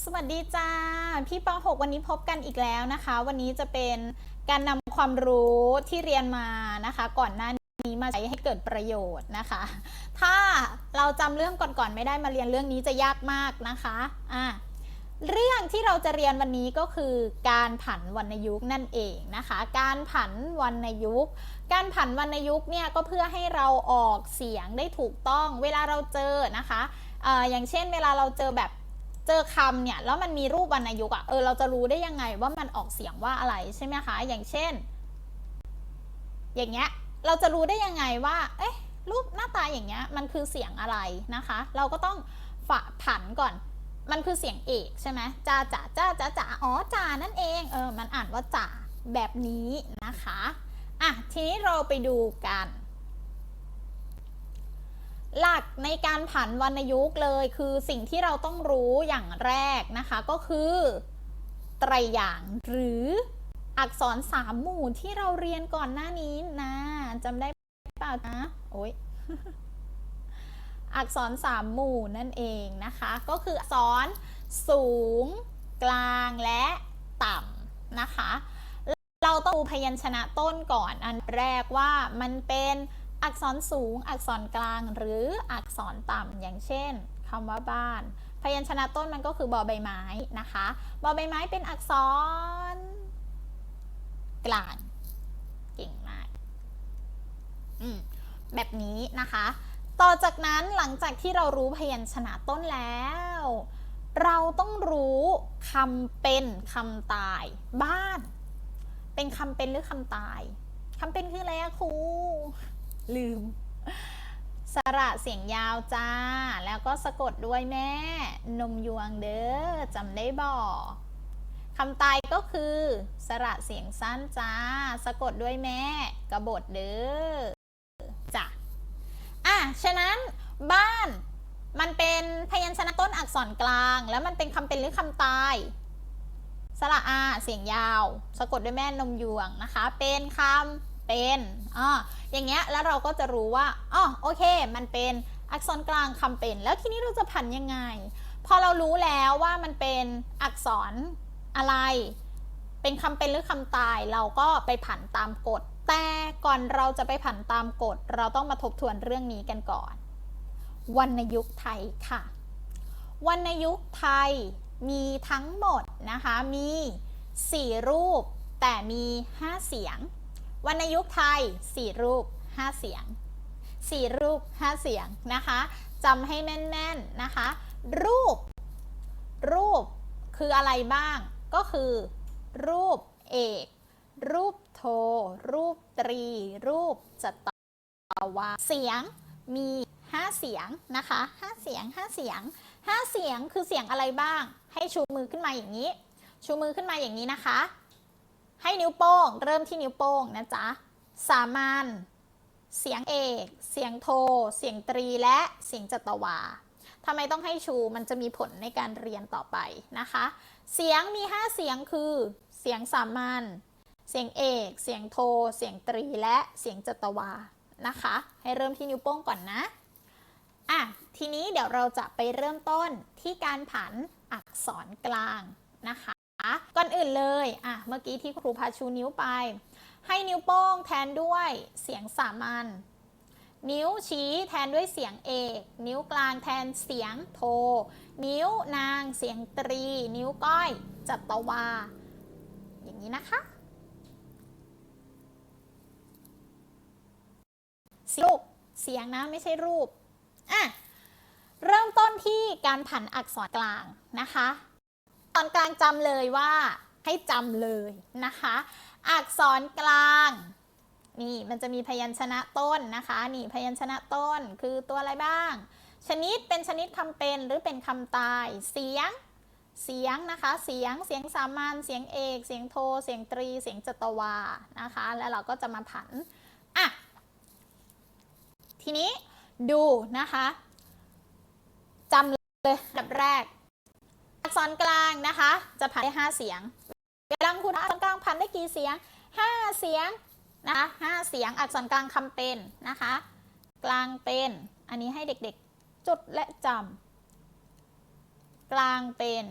สวัสดีจ้า พี่ป .6 วันนี้พบกันอีกแล้วนะคะ วันนี้จะเป็นการนำความรู้ที่เรียนมานะคะ ก่อนหน้านี้มาใช้ให้เกิดประโยชน์นะคะ ถ้าเราจำเรื่องก่อนๆไม่ได้มาเรียนเรื่องนี้จะยากมากนะคะอะเรื่องที่เราจะเรียนวันนี้ก็คือการผันวรรณยุกต์นั่นเองนะคะ การผันวรรณยุกต์ การผันวรรณยุกต์เนี่ยก็เพื่อให้เราออกเสียงได้ถูกต้อง เวลาเราเจอนะคะออย่างเช่น เวลาเราเจอแบบ เจอคำเนี่ยแล้วมันมีรูปวรรณยุกต์อะเออเราจะรู้ได้ยังไงว่ามันออกเสียงว่าอะไรใช่ไหมคะอย่างเช่น อย่างเงี้ยเราจะรู้ได้ยังไงว่า เอ๊ะรูปหน้าตาอย่างเงี้ยมันคือเสียงอะไรนะคะ เราก็ต้องฝะผันก่อน มันคือเสียงเอกใช่ไหมจ้าจ๋าจ้าจ๋าจ๋าอ๋อจ่านั่นเองเออมันอ่านว่าจ่าแบบนี้นะคะอะทีนี้เราไปดูกัน หลักในการผันวรรณยุกต์เลยคือสิ่งที่เราต้องรู้อย่างแรกนะคะก็คือไตรอย่างหรืออักษรสามหมู่ที่เราเรียนก่อนหน้านี้นะจำได้เปล่านะโอ๊ยอักษรสามหมู่นั่นเองนะคะ ก็คืออักษรสูง กลางและต่ำนะคะ เราต้องดูพยัญชนะต้นก่อนอันแรกว่ามันเป็น อักษรสูง อักษรกลางหรืออักษรต่ำอย่างเช่นคำว่าบ้าน พยัญชนะต้นมันก็คือบอใบไม้นะคะบอใบไม้เป็นอักษร กลางเก่งมากมแบบนี้นะคะ ต่อจากนั้นหลังจากที่เรารู้พยัญชนะต้นแล้ว เราต้องรู้คำเป็นคำตาย บ้าน เป็นคำเป็นหรือคำตายคำเป็นคืออะไรอะครู ลืม สระเสียงยาวจ้า แล้วก็สะกดด้วยแม่ นมยวงเด้อจำได้บ่คำตายก็คือ สระเสียงสั้นจ้า สะกดด้วยแม่กระบทเด้อจ้ะอะฉะนั้นบ้านมันเป็นพยัญชนะต้นอักษรกลาง แล้วมันเป็นคำเป็นหรือคำตาย สระอาเสียงยาว สะกดด้วยแม่นมยวงนะคะ เป็นคำ เป็นอ่าอย่างเงี้ยแล้วเราก็จะรู้ว่าอ๋อโอเค มันเป็นอักษรกลางคำเป็น แล้วทีนี้เราจะผันยังไง พอเรารู้แล้วว่ามันเป็นอักษรอะไร เป็นคำเป็นหรือคำตาย เราก็ไปผันตามกฎ แต่ก่อนเราจะไปผันตามกฎ เราต้องมาทบทวนเรื่องนี้กันก่อน วรรณยุกต์ไทยค่ะ วรรณยุกต์ไทยมีทั้งหมดนะคะ มี 4 รูป แต่มี 5 เสียง วรรณยุกต์ไทย 4 รูป 5 เสียง 4 รูป 5 เสียงนะคะจำให้แม่นๆนะคะ รูป รูปคืออะไรบ้าง ก็คือ รูปเอก รูปโท รูปตรี รูปจตวาเสียงมี 5 เสียงนะคะ5เสียง 5 เสียง 5 เสียงคือเสียงอะไรบ้าง ให้ชูมือขึ้นมาอย่างนี้ ชูมือขึ้นมาอย่างนี้นะคะ ให้นิ้วโป้ง เริ่มที่นิ้วโป้งนะจ๊ะ สามัญ เสียงเอก เสียงโท เสียงตรี และเสียงจัตวาทำไมต้องให้ชู มันจะมีผลในการเรียนต่อไปนะคะ เสียงมี 5 เสียงคือ เสียงสามัญ เสียงเอก เสียงโท เสียงตรี และเสียงจัตวา นะคะ ให้เริ่มที่นิ้วโป้งก่อนนะ อะ ทีนี้เดี๋ยวเราจะไปเริ่มต้นที่การผันอักษรกลางนะคะ ก่อนอื่นเลยอะเมื่อกี้ที่ครูพาชูนิ้วไป ให้นิ้วโป้งแทนด้วยเสียงสามัญนิ้วชี้แทนด้วยเสียงเอกนิ้วกลางแทนเสียงโท นิ้วนางเสียงตรี นิ้วก้อยจัตวา อย่างนี้นะคะรูปเสียงนะไม่ใช่รูปอะเริ่มต้นที่การผันอักษรกลางนะคะ ตอนกลางจำเลยว่าให้จำเลยนะคะ อักษรกลางนี่มันจะมีพยัญชนะต้นนะคะนี่พยัญชนะต้นคือตัวอะไรบ้าง ชนิดเป็นชนิดคำเป็นหรือเป็นคำตายเสียงเสียงนะคะ เสียง เสียงสามัญ เสียงเอก เสียงโท เสียงตรี เสียงจัตวา นะคะ แล้วเราก็จะมาผัน อะ ทีนี้ดูนะคะจำเลยดับแรก อักษรกลางนะคะ จะผันได้5เสียงเวลาคุณอักษรกลางผันได้กี่เสียง 5 เสียงนะคะ5เสียงอักษรกลางคำเป็นนะคะ กลางเป็นอันนี้ให้เด็กๆ จดและจำกลางเป็น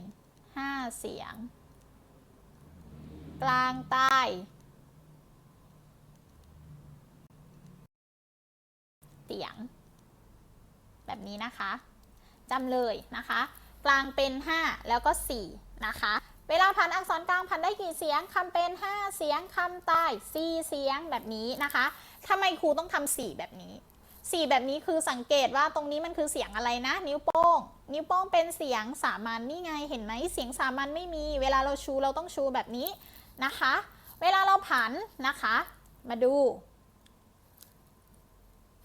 ห้าเสียง กลางใต้เสียง แบบนี้นะคะจำเลยนะคะ กลางเป็น 5 แล้วก็ 4 นะคะ เวลาพันอักษรกลางพันได้กี่เสียงคำเป็น 5 เสียงคำใต้4เสียงแบบนี้นะคะทำไมครูต้องทำ4แบบนี้4แบบนี้คือสังเกตว่าตรงนี้มันคือเสียงอะไรนะ นิ้วโป้ง นิ้วโป้งเป็นเสียงสามัญนี่ไงเห็นไหมเสียงสามัญไม่มี เวลาเราชูเราต้องชูแบบนี้นะคะ เวลาเราผันนะคะ มาดู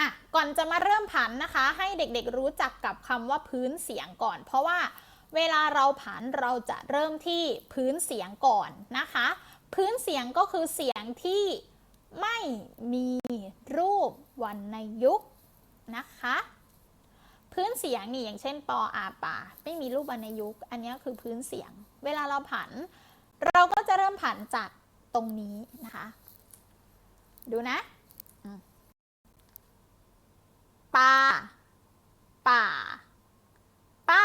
อะก่อนจะมาเริ่มผันนะคะ ให้เด็กๆรู้จักกับคำว่าพื้นเสียงก่อน เพราะว่าเวลาเราผันเราจะเริ่มที่พื้นเสียงก่อนนะคะ พื้นเสียงก็คือเสียงที่ไม่มีรูปวรรณยุกต์นะคะ พื้นเสียงนี่อย่างเช่นปออาปาไม่มีรูปวรรณยุกต์อันนี้คือพื้นเสียง เวลาเราผัน เราก็จะเริ่มผันจากตรงนี้นะคะ ดูนะ ปาป่า ป้า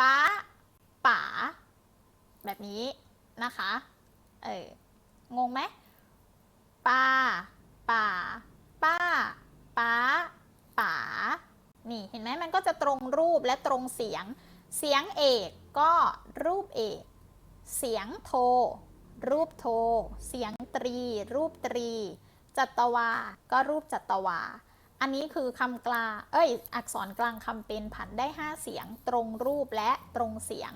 ป้าป๋าแบบนี้นะคะ เออ งงไหมปาป่า ป้า ป้าป๋านี่เห็นไหมมันก็จะตรงรูปและตรงเสียง เสียงเอกก็รูปเอก เสียงโท รูปโท เสียงตรี รูปตรี จัตวา ก็รูปจัตวา อันนี้คือคำกลางเอ้ย อักษรกลางคำเป็นผันได้ 5 เสียง ตรงรูปและตรงเสียง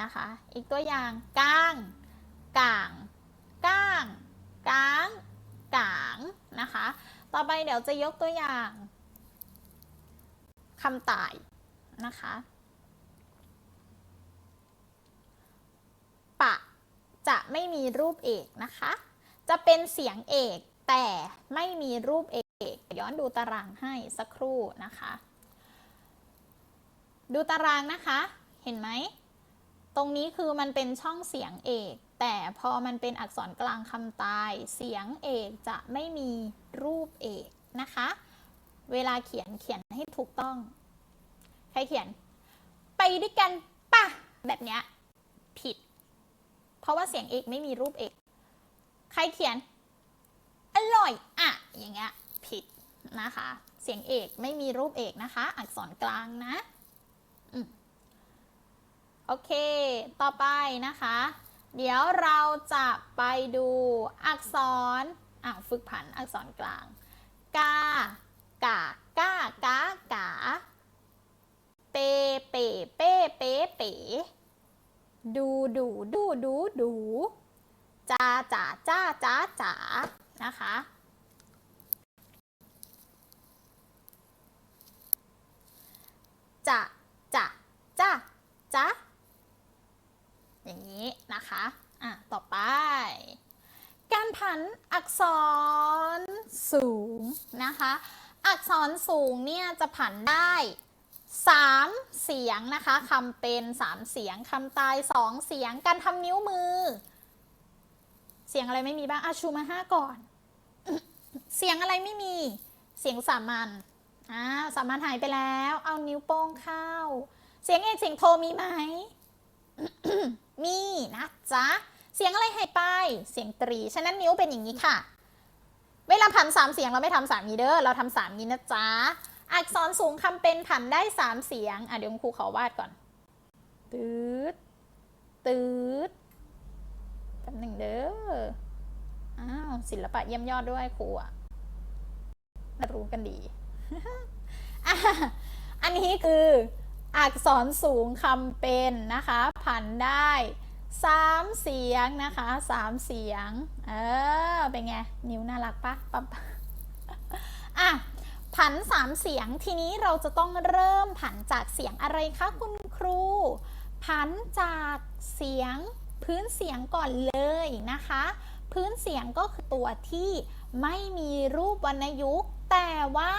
นะคะ อีกตัวอย่างก้างก่างก้างกางกางนะคะ ต่อไปเดี๋ยวจะยกตัวอย่างคำตายนะคะ ปะจะไม่มีรูปเอกนะคะ จะเป็นเสียงเอกแต่ไม่มีรูปเอก ย้อนดูตารางให้สักครู่นะคะ ดูตารางนะคะ เห็นไหม ตรงนี้คือมันเป็นช่องเสียงเอก แต่พอมันเป็นอักษรกลางคำตาย เสียงเอกจะไม่มีรูปเอกนะคะ เวลาเขียนเขียนให้ถูกต้อง ใครเขียน ไปด้วยกันป่ะแบบเนี้ยผิด เพราะว่าเสียงเอกไม่มีรูปเอก ใครเขียน อร่อย อะ อย่างเงี้ย นะคะ เสียงเอกไม่มีรูปเอกนะคะ อักษรกลางนะอโอเค ต่อไปนะคะ เดี๋ยวเราจะไปดูอักษรอะฝึกผันอักษรกลาง กา กาก้ากา กา เป เป เป้เป เป๋ดูดูดูดูดู จาจ๋าจ้าจ้าจ๋านะคะจะจ้าจ้าอย่างนี้นะคะ อะ ต่อไป การผันอักษร สูงนะคะ อักษรสูงเนี่ยจะผันได้ 3 เสียงนะคะคำเป็น 3 เสียงคำตาย 2 เสียงการทำนิ้วมือ เสียงอะไรไม่มีบ้างอาชูมาห้าก่อน เสียงอะไรไม่มี เสียงสามัญอ่าสามัญหายไปแล้ว เอานิ้วโป้งเข้า เสียงเอกเสียงโทมีไหมมีนะจ๊ะ เสียงอะไรหายไป เสียงตรี ฉะนั้นนิ้วเป็นอย่างนี้ค่ะ เวลาผันสามเสียงเราไม่ทำสามนี้เด้อ เราทำสามนี้นะจ๊ะ อักษรสูงคำเป็นผันได้สามเสียง อะเดี๋ยวครูขอวาดก่อน ตืด ตืดแป๊บหนึ่งเด้อ อ้าวศิลปะเยี่ยมยอดด้วยครูอะรู้กันดี อันนี้คืออักษรสูงคำเป็นนะคะ ผันได้ สามเสียงนะคะสามเสียง เออ เป็นไง นิ้วน่ารักปะปั๊บอะผันสามเสียงทีนี้เราจะต้องเริ่มผันจากเสียงอะไรคะคุณครู ผันจากเสียงพื้นเสียงก่อนเลยนะคะ พื้นเสียงก็คือตัวที่ไม่มีรูปวรรณยุกต์ แต่ว่า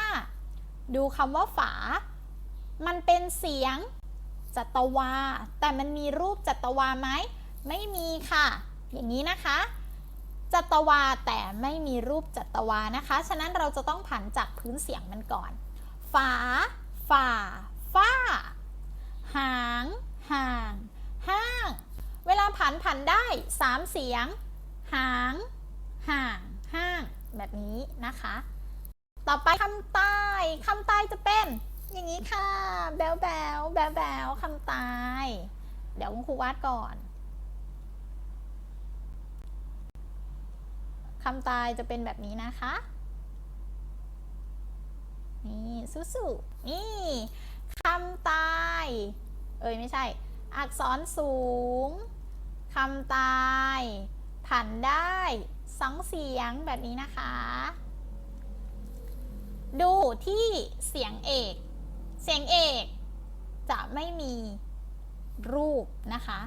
ดูคำว่าฝา มันเป็นเสียงจัตวา แต่มันมีรูปจัตวาไหม ไม่มีค่ะ อย่างนี้นะคะ จัตวาแต่ไม่มีรูปจัตวานะคะ ฉะนั้นเราจะต้องผันจากพื้นเสียงมันก่อน ฝา ฝ่า ฝ้า หาง ห่าง ห้ามผันผันได้สามเสียง หาง ห่าง ห้าง แบบนี้นะคะ ต่อไปคำใต้คำใต้จะเป็นอย่างนี้ค่ะ แบวแบวแบวแบวคำใต้เดี๋ยวคุณครูวาดก่อน คำตายจะเป็นแบบนี้นะคะ นี่สู้ๆนี่คำตาย เอ้ยไม่ใช่ อักษรสูงคำตาย ผันได้สองเสียงแบบนี้นะคะ ดูที่เสียงเอก เสียงเอกจะไม่มีรูปนะคะ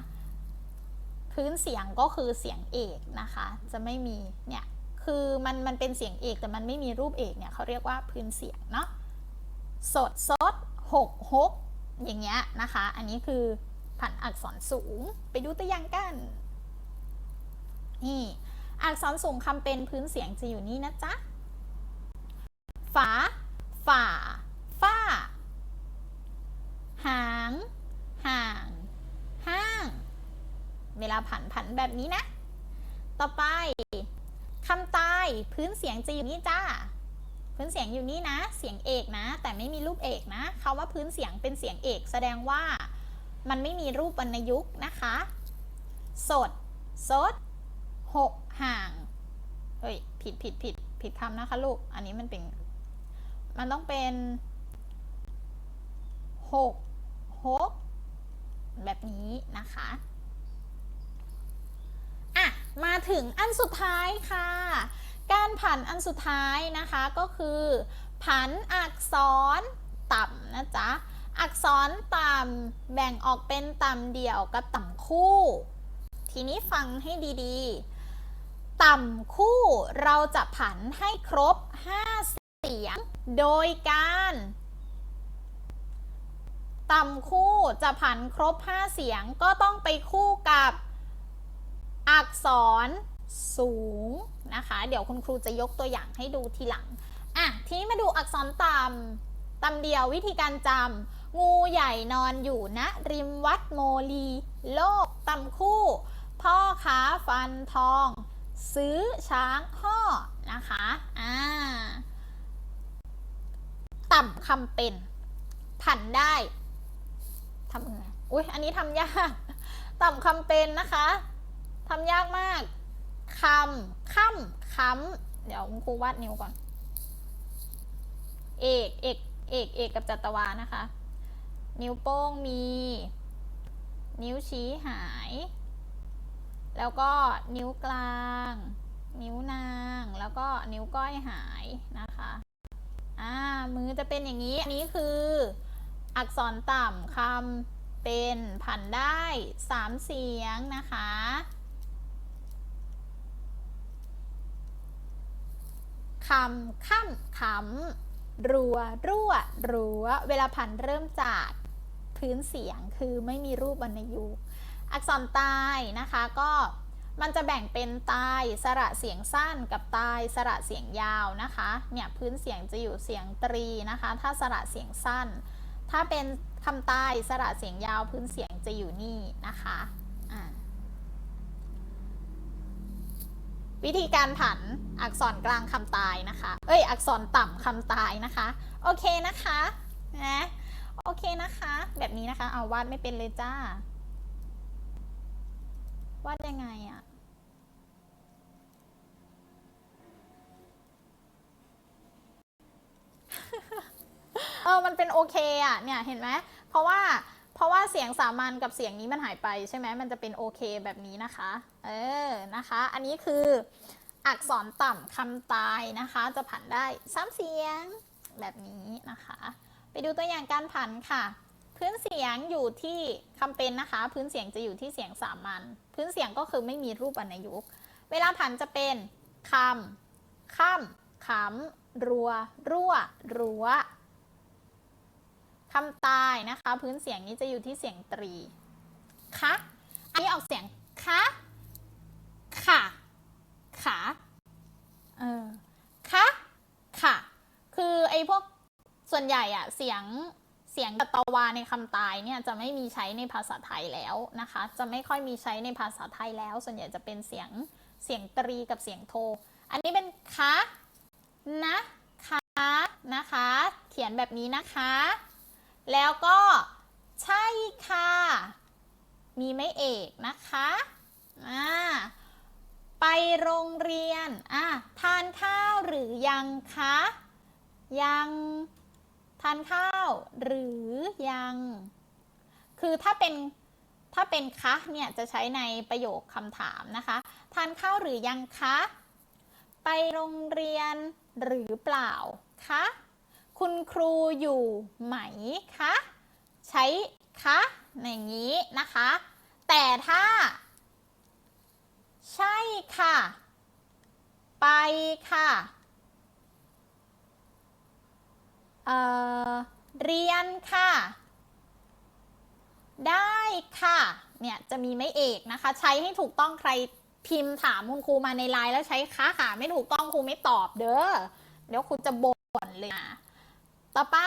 พื้นเสียงก็คือเสียงเอกนะคะ จะไม่มีเนี่ยคือมันมันเป็นเสียงเอกแต่มันไม่มีรูปเอกเนี่ยเขาเรียกว่าพื้นเสียงเนาะสดสดหกหกอย่างเงี้ยนะคะ อันนี้คือผันอักษรสูงไปดูตัวอย่างกันนี่อักษรสูงคำเป็นพื้นเสียงจะอยู่นี่นะจ๊ะฝา ฝ่า ฝ้า หาง ห่าง ห้าง เวลา ผันผันแบบนี้นะ ต่อไปคำตายพื้นเสียงจะอยู่นี่จ้า พื้นเสียงอยู่นี่นะ เสียงเอกนะ แต่ไม่มีรูปเอกนะคาว่าพื้นเสียงเป็นเสียงเอก แสดงว่ามันไม่มีรูปวรรณยุกต์นะคะ สด สดหกห่าง เฮ้ย ผิดผิดผิดผิดคำนะคะลูก อันนี้มันเป็น มันต้องเป็นหกหกแบบนี้นะคะอะ มาถึงอันสุดท้ายค่ะ การผันอันสุดท้ายนะคะก็คือ ผันอักษรต่ำนะจ๊ะ อักษรต่ำแบ่งออกเป็นต่ำเดี่ยวกับต่ำคู่ ทีนี้ฟังให้ดีๆ ต่ำคู่เราจะผันให้ครบ 5 เสียง โดยการต่ำคู่จะผันครบ 5 เสียงก็ต้องไปคู่กับ อักษรสูงนะคะ เดี๋ยวคุณครูจะยกตัวอย่างให้ดูทีหลัง อะ ทีนี้มาดูอักษรต่ำต่ำเดียววิธีการจำงูใหญ่นอนอยู่ณนะริมวัดโมลี โลกต่ำคู่ พ่อค้าฟันทอง ซื้อช้างห่อนะคะ อ่า ต่ำคำเป็น ผันได้ทำยังไงอุ้ยอันนี้ทำยาก ต่ำคำเป็นนะคะ ทำยากมากคำค่ำค้ำเดี๋ยวคุณครูวาดนิ้วก่อน เอกเอกเอกเอกกับจัตวานะคะ นิ้วโป้งมี นิ้วชี้หาย แล้วก็นิ้วกลาง นิ้วนาง แล้วก็นิ้วก้อยหายนะคะอ่ามือจะเป็นอย่างนี้ อันนี้คือ อักษรต่ำคำเป็นผันได้สามเสียงนะคะ คำค่ำขำรัว รั่ว รัว เวลาผันเริ่มจากพื้นเสียงคือไม่มีรูปวรรณยุกต์อักษรตายนะคะก็มันจะแบ่งเป็นตายสระเสียงสั้นกับตายสระเสียงยาวนะคะเนี่ยพื้นเสียงจะอยู่เสียงตรีนะคะ ถ้าสระเสียงสั้น ถ้าเป็นคำตายสระเสียงยาวพื้นเสียงจะอยู่นี่นะคะอ่า วิธีการผันอักษรกลางคำตายนะคะ เอ้ย อักษรต่ำคำตายนะคะ โอเคนะคะนะโอเคนะคะ แบบนี้นะคะ เอาวาดไม่เป็นเลยจ้า วาดยังไงอะเออ มันเป็นโอเคอะเนี่ย เห็นไหม เพราะว่า เพราะว่าเสียงสามัญกับเสียงนี้มันหายไปใช่ไหมมันจะเป็นโอเคแบบนี้นะคะ เออ นะคะ อันนี้คืออักษรต่ำคำตายนะคะ จะผันได้ซ้ำเสียงแบบนี้นะคะ ไปดูตัวอย่างการผันค่ะ พื้นเสียงอยู่ที่คำเป็นนะคะ พื้นเสียงจะอยู่ที่เสียงสามัญพื้นเสียงก็คือไม่มีรูปวรรณยุกต์เวลาผันจะเป็นคำค่ำขำรัว รั่ว รั้ว คำตายนะคะ พื้นเสียงนี้จะอยู่ที่เสียงตรี คะอันนี้ออกเสียง คะ ค่ะ ขาเออคะ ค่ะ คือไอ้พวกส่วนใหญ่อะเสียงเสียงตะวาในคำตายเนี่ยจะไม่มีใช้ในภาษาไทยแล้วนะคะ จะไม่ค่อยมีใช้ในภาษาไทยแล้ว ส่วนใหญ่จะเป็นเสียงเสียงตรีกับเสียงโท อันนี้เป็นคะนะคะนะคะ เขียนแบบนี้นะคะ แล้วก็ใช่ค่ะ มีไม่เอกนะคะอ่าไปโรงเรียนอะทานข้าวหรือยังคะ ยังทานข้าวหรือยัง คือถ้าเป็นถ้าเป็นคะเนี่ยจะใช้ในประโยคคำถามนะคะ ทานข้าวหรือยังคะ ไปโรงเรียนหรือเปล่าคะ คุณครูอยู่ไหมคะ ใช้คะอย่างนี้นะคะ แต่ถ้า ใช่ค่ะ ไปค่ะเเรียนค่ะ ได้ค่ะ เนี่ยจะมีไม่เอกนะคะ ใช้ให้ถูกต้องใครพิมพ์ถามคุณครูมาในไลน์แล้วใช้ค้าขาไม่ถูกต้องครูไม่ตอบเด้อ เดี๋ยวครูจะบ่นเลยนะ ต่อไป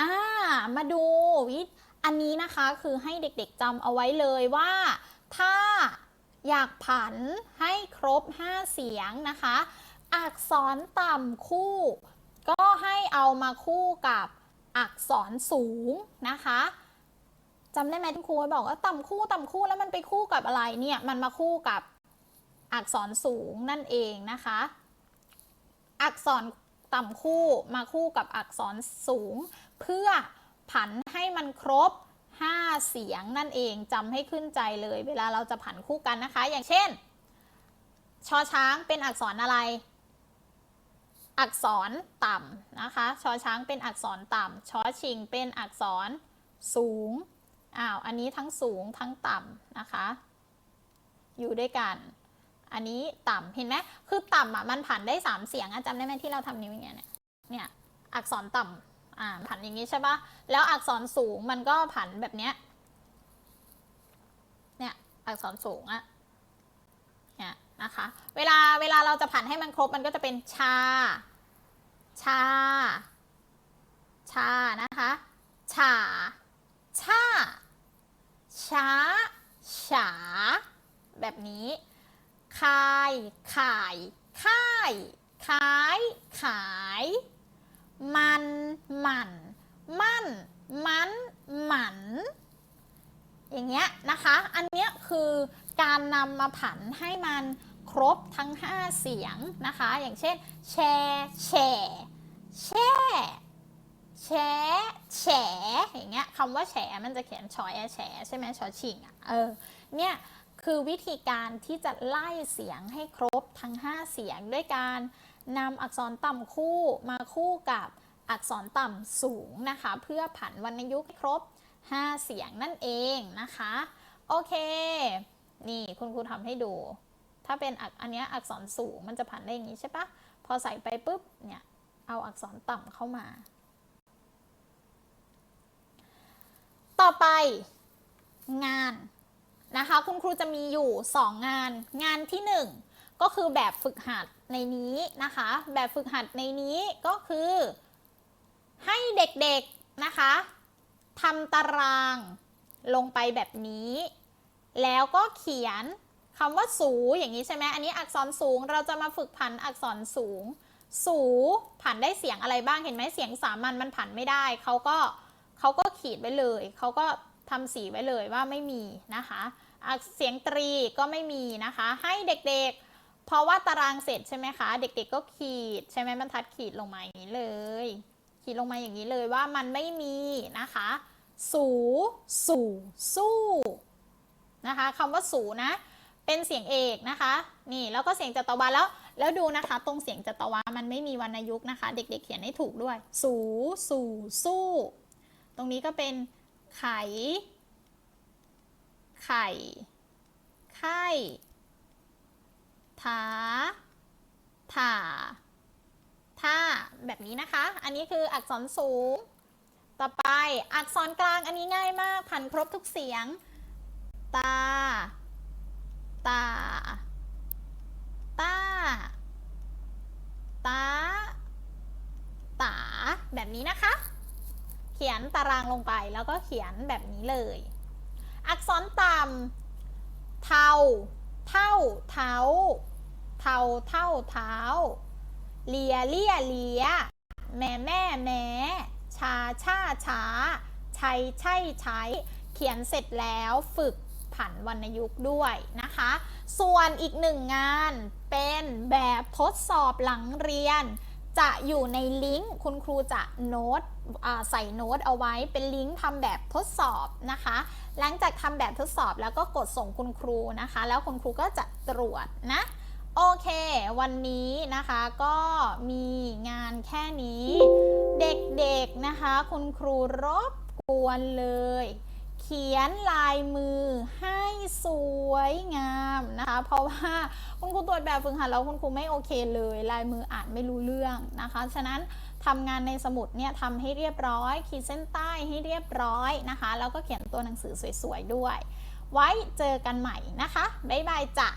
อ่า มาดูวิอันนี้นะคะคือให้เด็กๆจำเอาไว้เลยว่า ถ้าอยากผันให้ครบ 5 เสียงนะคะ อักษรต่ำคู่ ก็ให้เอามาคู่กับอักษรสูงนะคะจำได้ไหมที่ครูบอกว่าต่ำคู่ต่ำคู่แล้วมันไปคู่กับอะไรเนี่ยมันมาคู่กับอักษรสูงนั่นเองนะคะ อักษร ต่ำคู่มาคู่กับอักษรสูง เพื่อผันให้มันครบ 5 เสียงนั่นเองจำให้ขึ้นใจเลย เวลาเราจะผันคู่กันนะคะ อย่างเช่นชอช้างเป็นอักษรอะไร อักษรต่ำนะคะชอช้างเป็นอักษรต่ำชอชิงเป็นอักษรสูงอ้าวอันนี้ทั้งสูงทั้งต่ำนะคะ อยู่ด้วยกัน อันนี้ต่ำเห็นไหมคือต่ำอะมันผันได้ 3 เสียงอะจำได้ไหมที่เราทำนิ้วอย่างเงี้ยเนี่ยเนี่ยอักษรต่ำอ่าผันอย่างนี้ใช่ปะแล้วอักษรสูงมันก็ผันแบบเนี้ยเนี่ยอักษรสูงอะเนี่ยนะคะเวลาเวลาเราจะผันให้มันครบมันก็จะเป็นชา ชา ชานะคะชาชาช้าฉาแบบนี้ คาย ขาย ค่าย ขาย ขาย มัน หมัน มั่น มัน หมัน อย่างเงี้ยนะคะ อันเนี้ยคือการนำมาผันให้มันครบทั้ง 5 เสียงนะคะ อย่างเช่น แชแฉแช่แฉแฉอย่างเงี้ยคำว่าแฉมันจะเขียนชอยแฉใช่ไหมชอชิงอะเออเนี่ย คือวิธีการที่จะไล่เสียงให้ครบทั้ง 5 เสียงด้วยการนำอักษรต่ำคู่มาคู่กับอักษรต่ำสูงนะคะ เพื่อผันวรรณยุกต์ให้ครบ 5 เสียงนั่นเองนะคะ โอเค นี่คุณครูทำให้ดู ถ้าเป็นอักอันนี้อักษรสูงมันจะผันได้อย่างนี้ใช่ปะพอใส่ไปปุ๊บเนี่ยเอาอักษรต่ำเข้ามา ต่อไปงาน นะคะ คุณครูจะมีอยู่ 2 งาน งานที่ 1 ก็คือแบบฝึกหัดในนี้นะคะ แบบฝึกหัดในนี้ก็คือ ให้เด็กๆนะคะทำตารางลงไปแบบนี้ แล้วก็เขียนคำว่าสูอย่างนี้ใช่ไหมอันนี้อักษรสูงเราจะมาฝึกผันอักษรสูง สูผันได้เสียงอะไรบ้างเห็นไหมเสียงสามัญมันผันไม่ได้เขาก็เขาก็ขีดไว้เลยเขาก็ ทำสีไว้เลยว่าไม่มีนะคะเสียงตรีก็ไม่มีนะคะ ให้เด็กๆ เพราะว่าตารางเสร็จใช่ไหมคะ เด็กๆก็ขีดใช่ไหมบรรทัดขีดลงมาอย่างนี้เลย ขีดลงมาอย่างนี้เลยว่ามันไม่มีนะคะ สูสู่สู้นะคะคำว่าสูนะเป็นเสียงเอกนะคะ นี่แล้วก็เสียงจัตวาแล้วแล้วดูนะคะ ตรงเสียงจัตวามันไม่มีวรรณยุกต์นะคะ เด็กๆเขียนให้ถูกด้วย สู สู่ สู้ ตรงนี้ก็เป็น ไข่ ไข่ ไข่ถาถ่าท่าแบบนี้นะคะ อันนี้คืออักษรสูง ต่อไปอักษรกลางอันนี้ง่ายมากผันครบทุกเสียง ตา ตา ตา ตา ตา แบบนี้นะคะ ขียนตารางลงไปแล้วก็เขียนแบบนี้เลย อักษรต่ำเทา เท่า เท้า เทา เท่า เท้า เลีย เลี่ยเลีย แม่แม่แม่ชาชาช้าชัยใช่ใช้ เขียนเสร็จแล้วฝึกผันวรรณยุกต์ด้วยนะคะ ส่วนอีกหนึ่งงานเป็นแบบทดสอบหลังเรียน จะอยู่ในลิงก์คุณครูจะโน้ตใส่โน้ตเอาไว้เป็นลิงก์ทำแบบทดสอบนะคะ หลังจากทำแบบทดสอบแล้วก็กดส่งคุณครูนะคะ แล้วคุณครูก็จะตรวจนะโอเค วันนี้นะคะก็มีงานแค่นี้ เด็กๆนะคะ คุณครูรบกวนเลย ขียนลายมือให้สวยงามนะคะ เพราะว่าคุณครูตรวจแบบฝึกหัดแล้วคุณครูไม่โอเคเลย ลายมืออ่านไม่รู้เรื่องนะคะ ฉะนั้นทำงานในสมุดเนี่ยทำให้เรียบร้อย ขีดเส้นใต้ให้เรียบร้อยนะคะ แล้วก็เขียนตัวหนังสือสวยๆด้วย ไว้เจอกันใหม่นะคะ บ๊ายบายจ้ะ